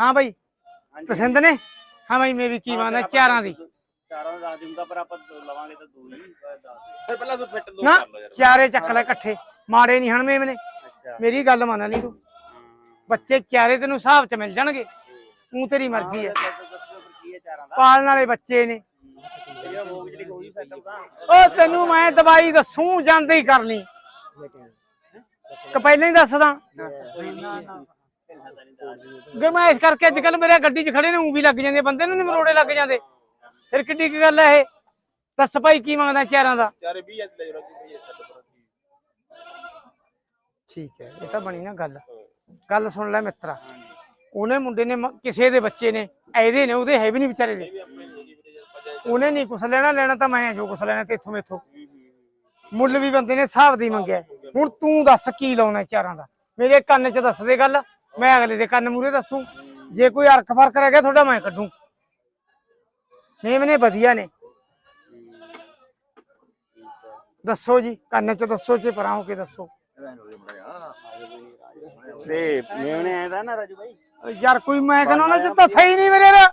ਹਾਂ ਬਾਈ। ਪਸੰਦ ਨੇ? ਹਾਂ ਬਾਈ ਮੈਂ ਵੀ ਕੀ ਆਪਾਂ ਚਾਰਾਂ ਦੀ। ਚਾਰਾਂ ਦਾ ਦੱਸ ਦੂੰਗਾ ਪਰ ਆਪਾਂ ਦੋ ਲਵਾਂਗੇ ਤਾਂ ਦੋ ਹੀ ਬਸ ਦੱਸ ਦਿਓ। ਫਿਰ ਪਹਿਲਾਂ ਤੂੰ ਫਿੱਟ ਦੋ ਨਾ ਕਰ ਲਓ ਯਾਰ। ਚਾਰੇ ਚੱਕ ਲੈ ਇਕੱਠੇ। ਮਾੜੇ ਨਹੀਂ ਹਣ ਮੇਮਨੇ ਅੱਛਾ। ਮੇਰੀ ਗੱਲ ਮੰਨ ਲਈ ਤੂੰ। ਬੱਚੇ ਚਾਰੇ ਤੈਨੂੰ ਹਿਸਾਬ ਚ ਮਿਲ ਜਾਣਗੇ। ਤੂੰ ਤੇਰੀ ਮਰਜ਼ੀ ਹੈ। ਹਾਂ, ਦੱਸੋ ਦੱਸੋ ਫਿਰ ਕੀ ਹੈ ਚਾਰਾਂ ਦਾ। ਪਾਲਣ ਵਾਲੇ ਬੱਚੇ ਨੇ। ਮੋਗ ਜਿਹੜੀ ਹੋਈ ਉਹ ਤੈਨੂੰ ਮੈਂ ਦਵਾਈ ਦੱਸੂ ਜਾਂਦੇ ਹੀ ਕਰਨੀ ਕਿ ਪਹਿਲਾਂ ਹੀ ਦੱਸਦਾ ਇਸ ਕਰਕੇ ਅੱਜ ਕੱਲ ਮੇਰੇ ਗੱਡੀ 'ਚ ਖੜੇ ਨੇ ਊਂ ਵੀ ਲੱਗ ਜਾਂਦੇ ਬੰਦੇ ਨੂੰ ਨੀ ਮਰੋੜੇ ਲੱਗ ਜਾਂਦੇ। ਫਿਰ ਕਿੱਡੀ ਕੀ ਗੱਲ ਹੈ ਇਹ? ਦੱਸ ਭਾਈ ਕੀ ਮੰਗਦਾ ਚਾਰਾਂ ਦਾ? ਚਾਰੇ 20 ਅੱਜ ਲੈ ਜਰਾ ਜੀ ਛੱਡ ਪਰ ਠੀਕ। ਹੈ ਇਹ ਤਾਂ ਬਣੀ ਨਾ ਗੱਲ। ਗੱਲ ਸੁਣ ਲੈ ਮਿੱਤਰਾ। ਉਹਨੇ ਮੁੰਡੇ ਨੇ ਮ- ਕਿਸੇ ਦੇ ਬੱਚੇ ਨੇ ਇਹਦੇ ਨੇ ਉਹਦੇ ਹੈ ਵੀ ਨਹੀਂ ਵਿਚਾਰੇ ਦੇ। ਨਹੀਂ ਉਹਨੇ ਨਹੀਂ ਕੁਛ ਲੈਣਾ ਲੈਣਾ ਤਾਂ ਮੈਂ ਜੋ ਕੁਛ ਲੈਣਾ ਤੇ ਇੱਥੋਂ ਮੈਥੋਂ। ਮੁੱਲ ਵੀ ਬੰਦੇ ਨੇ ਹਿਸਾਬ ਦੀ ਮੰਗਿਆ। ਹੁਣ ਤੂੰ ਦੱਸ ਕੀ ਲਾਉਣਾ ਚਾਰਾਂ ਦਾ? ਮੇਰੇ ਕੰਨ 'ਚ ਦੱਸ ਦੇ ਗੱਲ। ਮੈਂ ਅਗਲੇ ਦੇ ਕੰਨ ਮੂਰੇ ਦੱਸੂ। ਜੇ ਕੋਈ ਅਰਕ ਫ਼ਰਕ ਰਹਿ ਗਿਆ ਤੁਹਾਡਾ ਮੈਂ ਕੱਢੂ। ਨੇਮ ਨੇ ਵਧੀਆ ਨੇ। ਦੱਸੋ ਜੀ ਕੰਨ 'ਚ ਦੱਸੋ ਜੇ ਪਰਾਂ ਹੋ ਕੇ ਦੱਸੋ। ਤੇ ਮੇਵਨੇ ਆਇਆ ਤਾਂ ਨਾ ਰਾਜੂ ਭਾਈ ਯਾਰ ਕੋਈ ਮੈਂ ਕਹਿੰਦਾ ਉਹਨਾਂ 'ਚ ਤਾਂ ਸਹੀ ਨਹੀਂ ਮੇਰੇ ਹੈ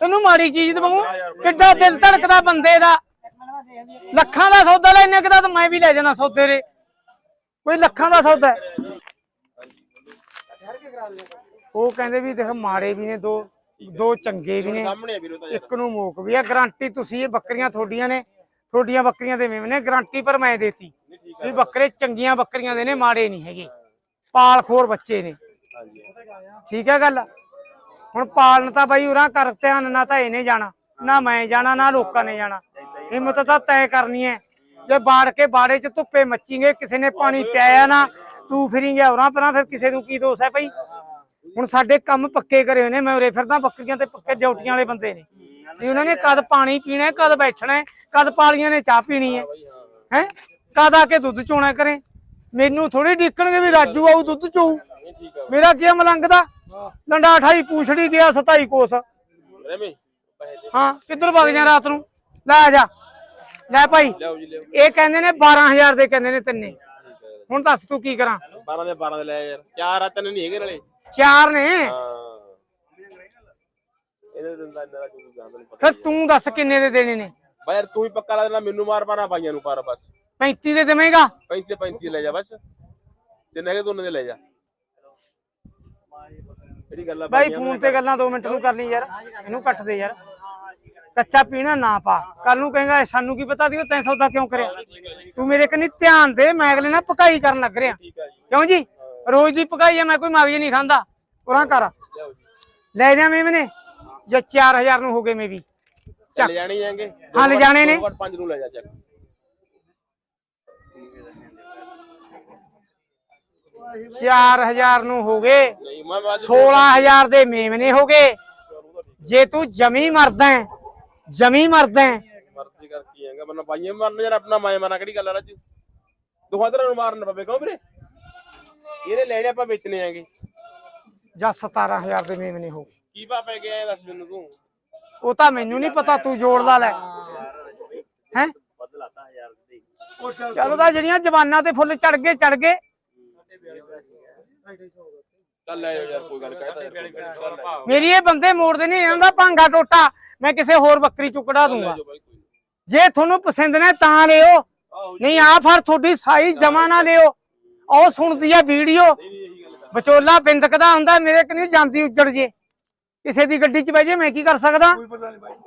ਤੈਨੂੰ ਮਾੜੀ ਚੀਜ਼ ਦਵਾਉਂ ਕਿੱਡਾ ਦਿਲ ਧੜਕਦਾ ਬੰਦੇ ਦਾ। ਲੱਖਾਂ ਦਾ ਸੌਦਾ ਲੈਣੇ ਕਿਦਾ ਤਾਂ ਮੈਂ ਵੀ ਲੈ ਜਾਣਾ ਸੌਦੇ ਰੇ ਕੋਈ ਲੱਖਾਂ ਦਾ ਸੌਦਾ ਹੈ। ਉਹ ਕਹਿੰਦੇ ਵੀ ਦੇਖ ਮਾੜੇ ਵੀ ਨੇ ਦੋ ਦੋ ਚੰਗੇ ਵੀ ਨੇ ਸਾਹਮਣੇ ਆ ਵੀਰੋ ਤਾਂ ਇੱਕ ਨੂੰ ਮੋਕ ਵੀ ਆ। ਗਾਰੰਟੀ ਤੁਸੀਂ ਇਹ ਬੱਕਰੀਆਂ ਤੁਹਾਡੀਆਂ ਨੇ ਤੁਹਾਡੀਆਂ ਬੱਕਰੀਆਂ ਦੇ ਮੇਵੇਂ ਨੇ ਗਾਰੰਟੀ ਪਰ ਮੈਂ ਦੇਤੀ। ਵੀ ਬੱਕਰੇ ਚੰਗੀਆਂ ਬੱਕਰੀਆਂ ਦੇ ਨੇ ਮਾੜੇ ਨਹੀਂ ਹੈਗੇ। ਪਾਲਖੋਰ ਬੱਚੇ ਨੇ। ਠੀਕ ਹੈ ਗੱਲ? ਹੁਣ ਪਾਲਣ ਤਾਂ ਬਾਈ ਉਰਾਂ ਕਰ ਧਿਆਨ ਨਾ ਤਾਂ ਇਹਨੇ ਜਾਣਾ ਨਾ ਮੈਂ ਜਾਣਾ ਨਾ ਲੋਕਾਂ ਨੇ ਜਾਣਾ। ਹਿੰਮਤ ਤਾਂ ਤੈਅ ਕਰਨੀ ਹੈ। ਜੇ ਬਾੜ ਕੇ ਬਾੜੇ 'ਚ ਧੁੱਪੇ ਮੱਚੀਂਗੇ ਕਿਸੇ ਨੇ ਪਾਣੀ ਪਿਆਇਆ ਨਾ ਤੂੰ ਫਿਰੀ ਗਿਆ ਉਰਾਂ ਪਰਾਂ ਫਿਰ ਕਿਸੇ ਨੂੰ ਕੀ ਦੋਸ ਹੈ ਭਾਈ? ਹੁਣ ਸਾਡੇ ਕੰਮ ਪੱਕੇ ਕਰੇ ਹੋਏ ਨੇ ਮੈਂ ਉਰੇ ਫਿਰਦਾ ਬੱਕਰੀਆਂ ਤੇ ਪੱਕੇ ਡਿਊਟੀਆਂ ਵਾਲੇ ਬੰਦੇ ਨੇ। ਤੇ ਉਹਨਾਂ ਨੇ ਕਦ ਪਾਣੀ ਪੀਣਾ ਹੈ ਕਦ ਬੈਠਣਾ ਹੈ ਕਦ ਪਾਲੀਆਂ ਨੇ ਚਾਹ ਪੀਣੀ ਹੈ ਹੈ? ਕਦ ਆ ਕੇ ਦੁੱਧ ਚੋਣਾ ਕਰੇ? ਮੈਨੂੰ ਥੋੜੀ ਢੀਕਣਗੇ ਵੀ ਰਾਜੂ ਆਊ ਦੁੱਧ ਚੋਊ। ਮੇਰਾ ਕੀ ਮਲੰਗ ਦਾ? ਲੰਡਾ 28 ਪੂਛੜੀ ਗਿਆ 27 ਕੋਸ। ਹਾਂ ਕਿੱਧਰ ਵਗ ਜਾ ਰਾਤ ਨੂੰ? ਲੈ ਆ ਜਾ। ਲੈ ਭਾਈ ਇਹ ਕਹਿੰਦੇ ਨੇ 12000 ਦੇ ਕਹਿੰਦੇ ਨੇ ਤਿੰਨੇ। ਹੁਣ ਦੱਸ ਤੂੰ ਕੀ ਕਰਾਂ? 12 ਦੇ 12 ਦੇ ਲੈ ਯਾਰ। ਚਾਰ ਆ ਤਿੰਨ ਨਹੀਂ ਹੈਗੇ ਨਾਲੇ। ਚਾਰ ਨੇ? ਹਾਂ। ਇਹਦੇ ਦਿਨ ਦਾ ਇੰਨਾ ਦਾ ਕੋਈ ਜਾਣਦਾ ਨਹੀਂ ਪਤਾ। ਫਿਰ ਤੂੰ ਦੱਸ ਕਿੰਨੇ ਦੇ ਦੇਣੇ ਨੇ? ਬਈ ਯਾਰ ਤੂੰ ਹੀ ਪੱਕਾ ਲਾ ਦੇਣਾ ਮੈਨੂੰ ਮਾਰ ਪਾਣਾ ਪਾਈਆਂ ਨੂੰ ਪਾਰ ਬਸ। 35 ਦੇ ਦੇਵੇਂਗਾ? 35 35 ਲੈ ਜਾ ਬਸ। ਜਿੰਨੇ ਹੈਗੇ ਉਹਨਾਂ ਦੇ ਲੈ ਜਾ। ਜਿਹੜੀ ਗੱਲ ਆ ਬਾਈ ਫੋਨ ਤੇ ਗੱਲਾਂ 2 ਮਿੰਟ ਨੂੰ ਕਰ ਲਈ ਯਾਰ। ਇਹਨੂੰ ਕੱਟ ਦੇ ਯਾਰ। ਕੱਚਾ ਪੀਣਾ ਨਾ ਪਾ। ਕੱਲ ਨੂੰ ਕਹੇਗਾ ਸਾਨੂੰ ਕੀ ਪਤਾ ਦਿਓ ਤੈਂ ਸੌਦਾ ਕਿਉਂ ਕਰਿਆ? ਤੂੰ ਮੇਰੇ ਕੰਨੀ ਧਿਆਨ ਦੇ ਮੈਂ ਅਗਲੇ ਨਾਲ ਪਕਾਈ ਕਰਨ ਲੱਗ ਰਿਹਾ। ਕਿਉਂ ਜੀ? ਰੋਜ਼ ਦੀ ਪਕਾਈ ਆ ਮੈਂ ਕੋਈ ਮਗਜ ਨਹੀਂ ਖਾਂਦਾ। ਉਰਾਂ ਕਰ। ਲੈ ਜਾ ਮੈਂ ਮੈਨੇ ਜੇ 4000 ਨੂੰ ਹੋ ਗਏ ਮੈਂ ਵੀ ਚੱਕ। ਲੈ ਜਾਣੇ ਹੈਗੇ। ਹਾਂ, ਲੈ ਜਾਣੇ ਨੇ। 5 ਨੂੰ ਲੈ ਜਾ ਚੱਕ 4000 ਨੂੰ ਹੋ ਗਏ। ਨਹੀਂ ਮੈਂ ਬਾਅਦ 16000 ਦੇ ਮੇਮਨੇ ਹੋ ਗਏ। ਜੇ ਤੂੰ ਜਮੀ ਮਰਦਾ ਹੈ ਜਮੀ ਮਰਦਾ ਹੈ। ਮਰਜ਼ੀ ਕਰ ਕੀ ਹੈਗਾ ਬੰਨਾ ਪਾਈਆਂ ਮਾਰਨ ਯਾਰ ਆਪਣਾ ਮਾਏ ਮਾਰਨਾ ਕਿਹੜੀ ਗੱਲ ਆ ਰਾਜੂ? ਦੋਹਾਂ ਤਰ੍ਹਾਂ ਨੂੰ ਮਾਰਨ ਪਵੇ ਕਿਉਂ ਵੀਰੇ। ਇਹਨੇ ਲੈਣੇ ਆਪਾਂ ਵੇਚਣੇ ਹੈਗੇ। ਜਾਂ 17000 ਦੇ ਮੇਮਨੇ ਹੋ ਕੀ ਪਾ ਪੈ ਗਿਆ ਇਹ ਦੱਸ ਮੈਨੂੰ ਤੂੰ? ਉਹ ਤਾਂ ਮੈਨੂੰ ਨਹੀਂ ਪਤਾ ਤੂੰ ਜੋੜ ਲਾ ਲੈ। ਹੈ? ਵੱਧ ਲਾਤਾ 1000 ਦੀ ਚਲੋ ਤਾਂ ਜਿਹੜੀਆਂ ਜਵਾਨਾਂ ਤੇ ਫੁੱਲ ਚੜ ਗਏ ਚੜ ਗਏ। ਚੱਲ ਯਾਰ ਕੋਈ ਗੱਲ ਕਹਿਦਾ ਮੇਰੀ ਇਹ ਬੰਦੇ ਮੋੜਦੇ ਨਹੀਂ ਇਹਨਾਂ ਦਾ ਭਾਂਗਾ ਟੋਟਾ ਮੈਂ ਕਿਸੇ ਹੋਰ ਬੱਕਰੀ ਚੁੱਕੜਾ ਦੂੰਗਾ। ਜੇ ਤੁਹਾਨੂੰ ਪਸੰਦ ਨੇ ਤਾਂ ਲਿਓ। ਨਹੀਂ ਆ ਫਿਰ ਤੁਹਾਡੀ ਸਾਈ ਜਮਾ ਨਾ ਲਿਓ। ਉਹ ਸੁਣਦੀ ਆ ਵੀਡੀਓ। ਵਿਚੋਲਾ ਬਿੰਦਕਦਾ ਹੁੰਦਾ ਮੇਰੇ ਕਨੀ ਜਾਂਦੀ ਉੱਜੜ ਜੇ। ਕਿਸੇ ਦੀ ਗੱਡੀ 'ਚ ਬਹਿ ਜੇ ਮੈਂ ਕੀ ਕਰ ਸਕਦਾ?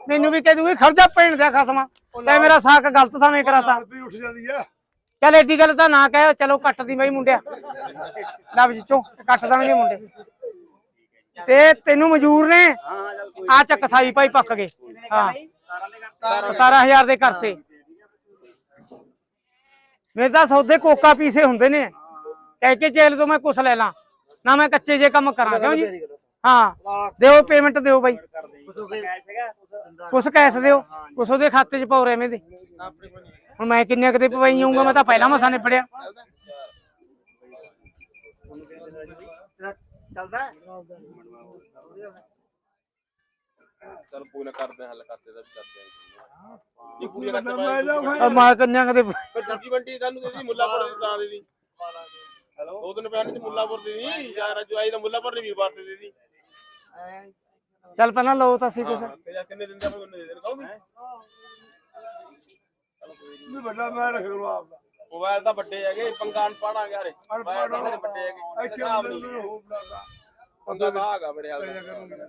ਮੈਨੂੰ ਵੀ ਕਹਿ ਦੂਗੀ ਖਰਜਾ ਪੈਣ ਦਾ ਖਸਮਾ। ਤੇ ਮੇਰਾ ਸਾਕ ਗਲਤ ਸਮੇਂ ਕਰਾਤਾ। ਵੀ ਉੱਠ ਜਾਂਦੀ ਆ। ਚੱਲ ਏਡੀ ਗੱਲ ਤਾਂ ਨਾ ਕਹਿ, ਚਲੋ ਕੱਟ ਦੀ ਬਈ ਮੁੰਡਿਆ। ਲੱਭ ਜਿੱਚੋ, ਕੱਟ ਦਾਂਗੇ ਮੁੰਡੇ। ਤੇ ਤੈਨੂੰ ਮਨਜ਼ੂਰ ਨੇ? ਆ ਚੱਕ ਸਾਈ ਭਾਈ ਪੱਕ ਗਏ। ਹਾਂ। 17000 ਦੇ ਕਰਤੇ। ਮੇਰੇ ਤਾਂ ਸੌਦੇ ਕੋਕਾ ਪੀਸੇ ਹੁੰਦੇ ਨੇ। ਕਹਿ ਕੇ ਜੇਲ ਤੋਂ ਮੈਂ ਕੁਛ ਲੈ ਲਾਂ। ਨਾ ਮੈਂ ਕੱਚੇ ਜੇ ਕੰਮ ਕਰਾਂ, ਕਿਉਂ ਜੀ? ਹਾਂ। ਦਿਓ ਪੇਮੈਂਟ ਦਿਓ ਬਾਈ। ਕੁਛ ਕੈਸ ਦਿਓ। ਕੁਛ ਉਹਦੇ ਖਾਤੇ 'ਚ ਪਾਉ ਐਵੇਂ ਦੇ। ਹੁਣ ਮੈਂ ਕਿੰਨੇ ਕਦੇ ਪਵਾਈ ਜਾਊਂਗਾ ਮੈਂ ਤਾਂ ਪਹਿਲਾਂ ਮਸਾ ਨਿਪੜਿਆ ਚੱਲਦਾ ਚੱਲ ਕੋਈ ਨਾ ਕਰਦੇ ਹਾਂ, ਹੱਲ ਕਰਦੇ ਦਾ ਵੀ ਕਰਦੇ ਆ ਇਹ ਪੂਰੀ ਕਰਦੇ ਮੈਂ ਬਾਈ ਜਾ ਆ ਮੈਂ ਕਿੰਨੇ ਕਦੇ ਫਿਰ ਦੂਜੀ ਮੰਡੀ ਸਾਨੂੰ ਦੇ ਦੀ ਮੁੱਲਾਪੁਰ ਦੀ ਤਾਂ ਦੇ ਦੀ। ਹੈਲੋ? ਦੋ ਦਿਨ ਪਹਿਲਾਂ ਤੇ ਮੁੱਲਾਪੁਰ ਦੀ ਨਹੀਂ ਯਾਰ ਰਾਜੂ ਆਈ ਤਾਂ ਮੁੱਲਾਪੁਰ ਨੇ ਵੀਰਵਾਰ ਤੇ ਦੇ ਦੀ। ਚੱਲ ਪਹਿਲਾਂ ਲਓ ਤਾਂ ਸੀ ਕੁਛ। ਕਿੰਨੇ ਦਿਨ ਦਾ ਮੈਨੂੰ ਦੇ ਦੇਣ ਕਹੋ ਵੀ ਵੱਡਾ ਮੈਂ ਰੱਖ ਲੂ ਆਪਦਾ। ਮੋਬਾਈਲ ਤਾਂ ਵੱਡੇ ਹੈਗੇ ਪੰਗਾਨ ਪਾੜਾਂਗੇ ਹਰੇ। ਮੋਬਾਈਲ ਤਾਂ ਵੱਡੇ ਹੈਗੇ। ਹਿਸਾਬ ਮੈਨੂੰ ਨਹੀਂ ਹੋ। ਬਲਾਦਾ ਪੰਗਾ ਤਾਂ ਹੈਗਾ ਮੇਰੇ ਹਾਲ ਦਾ। ਕਰੂੰਗਾ।